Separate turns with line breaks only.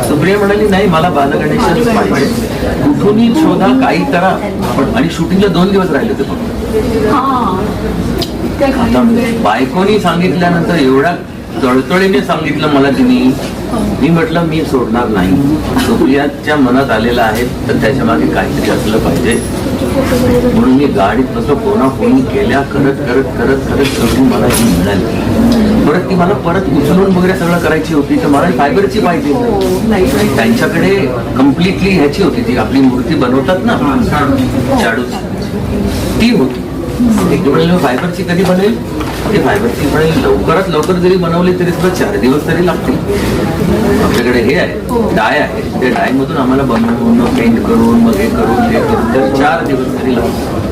सुप्रिया म्हणाली नाही मला बालगणेशच पाहिजे कुठूनही शोधा काही करा पण आणि शूटिंगला दोन दिवस राहिले होते फक्त बायकोनी सांगितल्यानंतर एवढ्या तळतळीने सांगितलं मला तिने मी म्हटलं मी सोडणार नाही सुप्रियाच्या मनात आलेलं आहे तर त्याच्यामागे काहीतरी असलं पाहिजे म्हणून मी गाडीत बसलो कोणा फोन केल्या करत करत करत करत शेवटी मला ही मिळाली परत ती मला परत उचलून वगैरे सगळं करायची होती तर मला फायबरची पाहिजे त्यांच्याकडे कम्प्लिटली ह्याची होती ती आपली मूर्ती बनवतात ना शाडूची ती होती. एक म्हणलं फायबरची कधी बनेल? ते फायबरची बनेल. लवकरात लवकर जरी बनवली तरी सुद्धा चार दिवस तरी लागतील. आपल्याकडे हे आहे डाय आहे. त्या डाय मधून आम्हाला बनवून पेंट करून मग हे करून हे करून तर चार दिवस तरी लागतील.